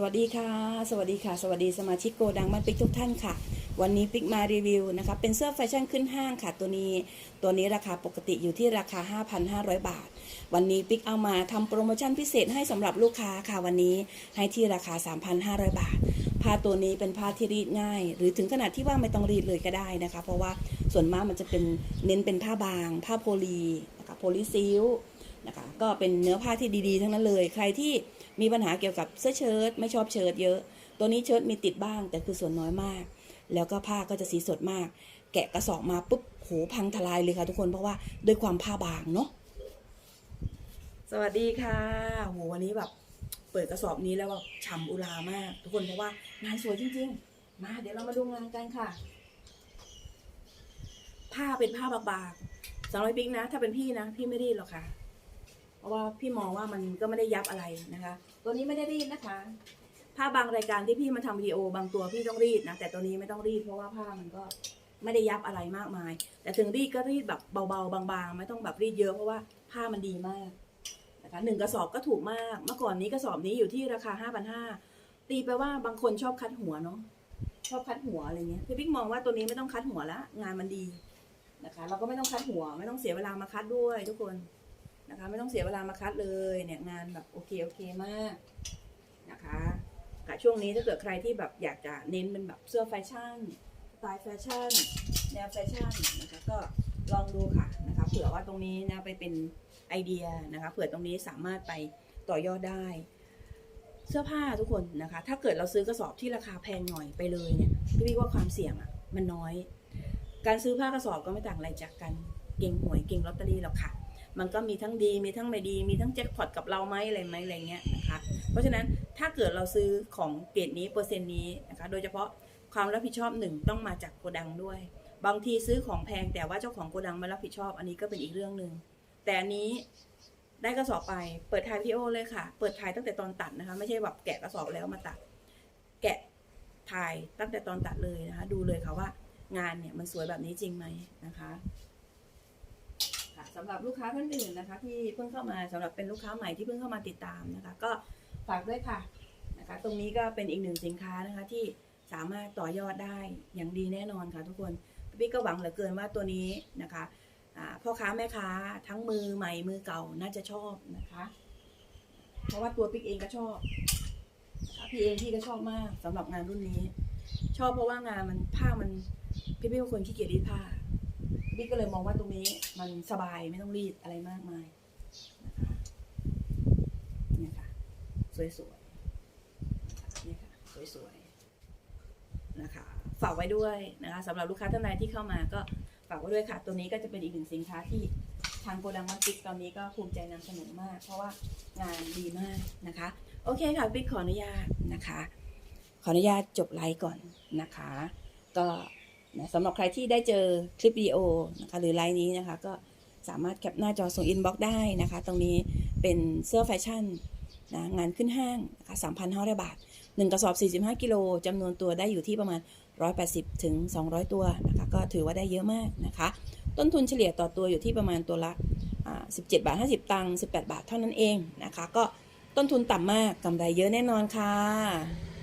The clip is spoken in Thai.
สวัสดีค่ะ สวัสดีค่ะ สวัสดีสมาชิกโกดังบ้านปิ๊กทุกท่านค่ะ วันนี้ปิ๊กมารีวิวนะคะ เป็นเสื้อแฟชั่นขึ้นห้างค่ะ ตัวนี้ ตัวนี้ราคาปกติอยู่ที่ราคา 5,500 บาท วันนี้ปิ๊กเอามาทำโปรโมชั่นพิเศษให้สำหรับลูกค้าค่ะ วันนี้ให้ที่ราคา 3,500 บาท ผ้าตัวนี้เป็นผ้าที่รีดง่าย หรือถึงขนาดที่ว่าไม่ต้องรีดเลยก็ได้นะคะ เพราะว่าส่วนมากมันจะเป็นเน้นเป็นผ้าบาง ผ้าโพลีนะคะโพลีซิล นะคะ ก็เป็นเนื้อผ้าที่ดีๆ ทั้งนั้นเลย ใครที่มีปัญหาเกี่ยวกับเสื้อเชิ้ตไม่ชอบเชิ้ตเยอะ ตัวนี้เชิ้ตมีติดบ้าง แต่คือส่วนน้อยมาก แล้วก็ผ้าก็จะสีสดมาก แกะกระสอบมาปุ๊บโหพังทลายเลยค่ะทุกคนเพราะว่าด้วยความผ้าบางเนาะสวัสดีค่ะโหวันนี้แบบเปิดกระสอบนี้แล้วแบบฉ่ำอุรามาก ทุกคนเพราะว่างานสวยจริง ๆ มาเดี๋ยวเรามาดูงานกันค่ะ ผ้าเป็นผ้าบางๆสำหรับปิ๊กนะ ถ้าเป็นพี่นะ พี่ไม่รีดหรอกค่ะ เพราะว่าพี่มองว่ามันก็ไม่ได้ยับอะไรนะคะ ตัวนี้ไม่ได้รีดนะคะ ผ้าบางรายการที่พี่มาทำวิดีโอบางตัวพี่ต้องรีดนะแต่ตัวนี้ไม่ต้องรีดเพราะว่าผ้ามันก็ไม่ได้ยับอะไรมากมาย แต่ถึงรีดก็รีดแบบเบาๆ บางๆ ไม่ต้องแบบรีดเยอะเพราะว่าผ้ามันดีมากนะคะหนึ่งกระสอบก็ถูกมาก เมื่อก่อนนี้กระสอบนี้อยู่ที่ราคาห้าพันห้าตีไปว่าบางคนชอบคัดหัวเนาะชอบคัดหัวอะไรเงี้ยพี่บิ๊กมองว่าตัวนี้ไม่ต้องคัดหัวละงานมันดีนะคะ เราก็ไม่ต้องคัดหัว ไม่ต้องเสียเวลามาคัดด้วยทุกคน นะคะ ไม่ต้องเสียเวลามาคัดเลยเนี่ยงานแบบโอเคโอเคมากนะคะค่ะช่วงนี้ถ้าเกิดใครที่แบบอยากจะเน้นเป็นแบบเสื้อแฟชั่นสไตล์แฟชั่นแนวแฟชั่นนะคะก็ลองดูค่ะนะคะเผื่อว่าตรงนี้นะไปเป็นไอเดียนะคะเผื่อตรงนี้สามารถไปต่อยอดได้ เสื้อผ้าทุกคนนะคะ ถ้าเกิดเราซื้อกระสอบที่ราคาแพงหน่อยไปเลยเนี่ยพี่วิว่าความเสี่ยงอะ่ะมันน้อย การซื้อผ้ากระสอบก็ไม่ต่างอะไรจากการเก่งหวยเก่งลอตเตอรี่หรอกค่ะ มันก็มีทั้งดีมีทั้งไม่ดี มีทั้งแจ็คพอตกับเราไหมอะไรไหมอะไรเงี้ยนะคะเพราะฉะนั้นถ้าเกิดเราซื้อของเกรดนี้เปอร์เซ็นต์นี้นะคะโดยเฉพาะความรับผิดชอบหนึ่งต้องมาจากโกดังด้วย บางทีซื้อของแพงแต่ว่าเจ้าของโกดังไม่รับผิดชอบ อันนี้ก็เป็นอีกเรื่องหนึ่งแต่อันนี้ได้กระสอบไปเปิดถ่ายพีโอเลยค่ะ เปิดถ่ายตั้งแต่ตอนตัดนะคะ ไม่ใช่แบบแกะกระสอบแล้วมาตัด แกะถ่ายตั้งแต่ตอนตัดเลยนะคะ ดูเลยค่ะว่า งานเนี่ยมันสวยแบบนี้จริงไหมนะคะ สำหรับลูกค้าท่านอื่นนะคะ ที่เพิ่งเข้ามาสำหรับเป็นลูกค้าใหม่ที่เพิ่งเข้ามาติดตามนะคะ ก็ฝากด้วยค่ะนะคะ ตรงนี้ก็เป็นอีกหนึ่งสินค้านะคะที่สามารถต่อยอดได้อย่างดีแน่นอนค่ะทุกคนพี่ก็หวังเหลือเกินว่าตัวนี้นะคะพ่อค้าแม่ค้าทั้งมือใหม่มือเก่าน่าจะชอบนะคะ เพราะว่าตัวปิ๊กเองก็ชอบพี่เองพี่ก็ชอบมากสำหรับงานรุ่นนี้ ชอบเพราะว่างานมันผ้ามันพี่พี่เป็นคนขี้เกียจรีดผ้า บิ๊กก็เลยมองว่าตรงนี้มันสบายไม่ต้องรีดอะไรมากมายนะคะเนี่ยค่ะ สวยๆเนี่ยค่ะสวยๆนะคะฝากไว้ด้วยนะคะสำหรับลูกค้าท่านใดที่เข้ามาก็ฝากไว้ด้วยค่ะ ตัวนี้ก็จะเป็นอีกหนึ่งสินค้าที่ทางโกดังมันปิกตอนนี้ก็ภูมิใจนำเสนอมาก เพราะว่างานดีมากนะคะ โอเคค่ะบิ๊กขออนุญาตนะคะ ขออนุญาตจบไลฟ์ก่อนนะคะ ก็ นะสำหรับใครที่ได้เจอคลิปวิดีโอนะคะหรือไลน์นี้นะคะ ก็สามารถแคปหน้าจอส่งอินบ็อกได้นะคะ ตรงนี้เป็นเสื้อแฟชั่นนะงานขึ้นห้างนะคะ3,500บาท1กระสอบ 45 กิโลจำนวนตัวได้อยู่ที่ประมาณ 180 ถึง 200 ตัวนะคะ ก็ถือว่าได้เยอะมากนะคะ ต้นทุนเฉลี่ยต่อตัวอยู่ที่ประมาณตัวละ17 บาท 50 ตังค์ 18 บาทเท่านั้นเองนะคะ ก็ต้นทุนต่ำมากกำไรเยอะแน่นอนค่ะ